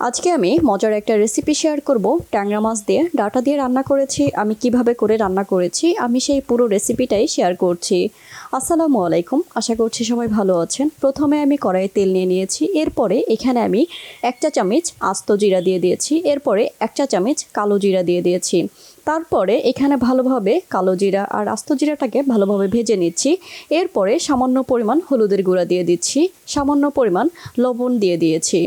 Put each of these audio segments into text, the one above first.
আজকে আমি মজার একটা রেসিপি শেয়ার করব। ট্যাংরা মাছ দিয়ে ডাটা দিয়ে রান্না করেছি, আমি কীভাবে করে রান্না করেছি, আমি সেই পুরো রেসিপিটাই শেয়ার করছি। আসসালামু আলাইকুম, আশা করছি সবাই ভালো আছেন। প্রথমে আমি কড়াইয়ে তেল নিয়ে নিয়েছি, এরপরে এখানে আমি এক চা চামচ আস্ত জিরা দিয়ে দিয়েছি, এরপরে এক চা চামচ কালো জিরা দিয়ে দিয়েছি। তারপরে এখানে ভালোভাবে কালো জিরা আর আস্ত জিরাটাকে ভালোভাবে ভেজে নিচ্ছি, এরপরে সামান্য পরিমাণ হলুদের গুঁড়া দিয়ে দিচ্ছি, সামান্য পরিমাণ লবণ দিয়ে দিয়েছি।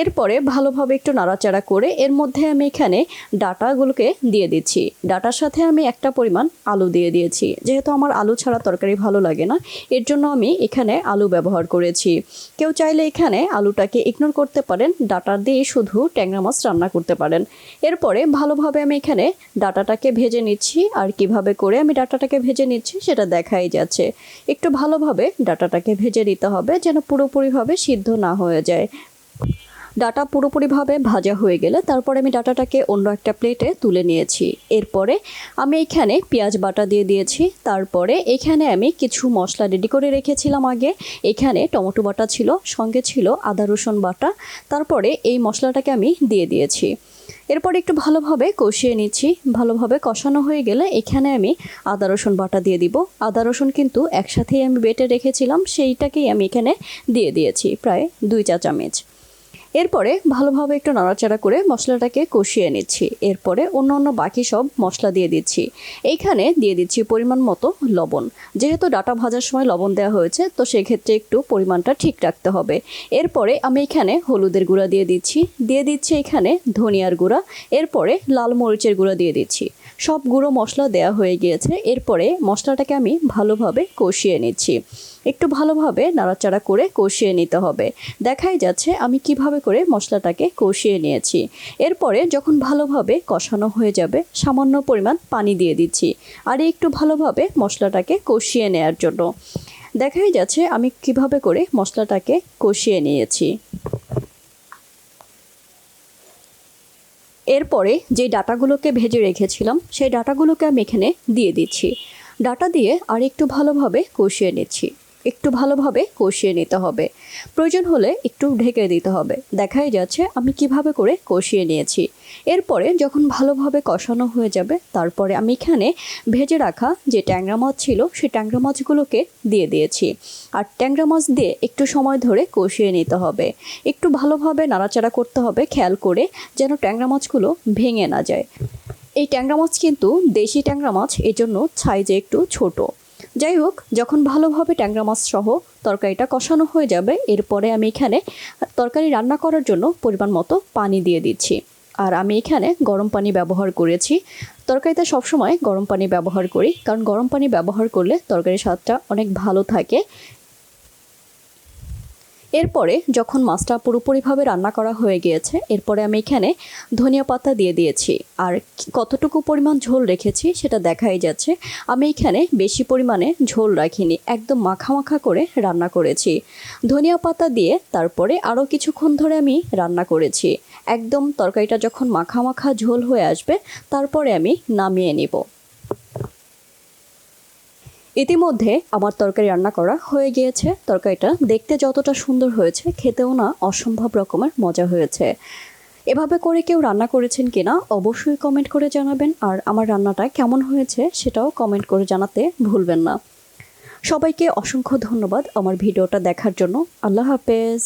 এরপরে ভালোভাবে একটু নাড়াচাড়া করে এর মধ্যে আমি এখানে ডাটাগুলোকে দিয়ে দিচ্ছি। ডাটার সাথে আমি একটা পরিমাণ আলু দিয়ে দিয়েছি। যেহেতু আমার আলু ছাড়া তরকারি ভালো লাগে না, এর জন্য আমি এখানে আলু ব্যবহার করেছি। কেউ চাইলে এখানে আলুটাকে ইগনোর করতে পারেন, ডাটা দিয়ে শুধু ট্যাংরা মাছ রান্না করতে পারেন। এরপরে ভালোভাবে আমি এখানে ডাটাটাকে ভেজে নিচ্ছি, আর কীভাবে করে আমি ডাটাটাকে ভেজে নিচ্ছি সেটা দেখাই যাচ্ছে। একটু ভালোভাবে ডাটাটাকে ভেজে নিতে হবে যেন পুরোপুরিভাবে সিদ্ধ না হয়ে যায়। ডাটা পুরোপুরিভাবে ভাজা হয়ে গেলে তারপরে আমি ডাটাটাকে অন্য একটা প্লেটে তুলে নিয়েছি। এরপরে আমি এখানে পেঁয়াজ বাটা দিয়ে দিয়েছি। তারপরে এখানে আমি কিছু মশলা রেডি করে রেখেছিলাম আগে। এখানে টমেটো বাটা ছিল, সঙ্গে ছিল আদা রসুন বাটা। তারপরে এই মশলাটাকে আমি দিয়ে দিয়েছি। এরপর একটু ভালোভাবে কষিয়ে নিচ্ছি। ভালোভাবে কষানো হয়ে গেলে এখানে আমি আদা রসুন বাটা দিয়ে দিব। আদা রসুন কিন্তু একসাথেই আমি বেটে রেখেছিলাম, সেইটাকেই আমি এখানে দিয়ে দিয়েছি, প্রায় দুই চা চামচ এরপরে ভালোভাবে একটু নাড়াচাড়া করে মশলাটাকে কষিয়ে নিচ্ছি। এরপরে অন্য অন্য বাকি সব মশলা দিয়ে দিচ্ছি। এইখানে দিয়ে দিচ্ছি পরিমাণ মতো লবণ। যেহেতু ডাটা ভাজার সময় লবণ দেওয়া হয়েছে, তো সেক্ষেত্রে একটু পরিমাণটা ঠিক রাখতে হবে। এরপরে আমি এখানে হলুদের গুঁড়া দিয়ে দিচ্ছি। দিয়ে দিচ্ছি এখানে ধনিয়ার গুঁড়া। এরপরে লাল মরিচের গুঁড়া দিয়ে দিচ্ছি। সব গুঁড়ো মশলা দেওয়া হয়ে গিয়েছে। এরপরে মশলাটাকে আমি ভালোভাবে কষিয়ে নিচ্ছি। একটু ভালোভাবে নাড়াচাড়া করে কষিয়ে নিতে হবে। দেখাই যাচ্ছে আমি কীভাবে করে মশলাটাকে কষিয়ে নিয়েছি। এরপরে যখন ভালোভাবে কষানো হয়ে যাবে, সামান্য পরিমাণ পানি দিয়ে দিচ্ছি আর একটু ভালোভাবে মশলাটাকে কষিয়ে নেওয়ার জন্য। দেখাই যাচ্ছে আমি কীভাবে করে মশলাটাকে কষিয়ে নিয়েছি। এরপরে যে ডাটাগুলোকে ভেজে রেখেছিলাম, সেই ডাটাগুলোকে আমি এখানে দিয়ে দিচ্ছি। ডাটা দিয়ে আর একটু ভালোভাবে কষিয়ে নিচ্ছি। একটু ভালোভাবে কষিয়ে নিতে হবে। প্রয়োজন হলে একটু ঢেকে দিতে হবে। দেখাই যাচ্ছে আমি কীভাবে করে কষিয়ে নিয়েছি। এরপরে যখন ভালোভাবে কষানো হয়ে যাবে, তারপরে আমি এখানে ভেজে রাখা যে ট্যাংরা মাছ ছিল, সেই ট্যাংরা মাছগুলোকে দিয়ে দিয়েছি। আর ট্যাংরা মাছ দিয়ে একটু সময় ধরে কষিয়ে নিতে হবে। একটু ভালোভাবে নাড়াচাড়া করতে হবে, খেয়াল করে যেন ট্যাংরা মাছগুলো ভেঙে না যায়। এই ট্যাংরা মাছ কিন্তু দেশি ট্যাংরা মাছ, এজন্য সাইজে একটু ছোট। যাই হোক যখন ভালোভাবে ট্যাংরা মাছ সহ তরকারিটা কষানো হয়ে যাবে, এরপরে আমি এখানে তরকারি রান্না করার জন্য পরিমাণ মতো পানি দিয়ে দিচ্ছি। আর আমি এখানে গরম পানি ব্যবহার করেছি। তরকারিতে সবসময় গরম পানি ব্যবহার করি, কারণ গরম পানি ব্যবহার করলে তরকারির স্বাদটা অনেক ভালো থাকে। এরপরে যখন মাছটা পুরোপুরিভাবে রান্না করা হয়ে গিয়েছে, এরপরে আমি এখানে ধনিয়া পাতা দিয়ে দিয়েছি। আর কতটুকু পরিমাণ ঝোল রেখেছি সেটা দেখাই যাচ্ছে। আমি এখানে বেশি পরিমাণে ঝোল রাখিনি, একদম মাখা মাখা করে রান্না করেছি। ধনিয়া পাতা দিয়ে তারপরে আরও কিছুক্ষণ ধরে আমি রান্না করেছি। একদম তরকারিটা যখন মাখা মাখা ঝোল হয়ে আসবে, তারপরে আমি নামিয়ে নিব। ইতিমধ্যে আমার তরকারি রান্না করা হয়ে গিয়েছে। তরকারিটা দেখতে যতটা সুন্দর হয়েছে, খেতেও না অসম্ভব রকমের মজা হয়েছে। এভাবে করে কেউ রান্না করেছেন কিনা অবশ্যই কমেন্ট করে জানাবেন। আর আমার রান্নাটা কেমন হয়েছে সেটাও কমেন্ট করে জানাতে ভুলবেন না। সবাইকে অসংখ্য ধন্যবাদ আমার ভিডিওটা দেখার জন্য। আল্লাহ হাফেজ।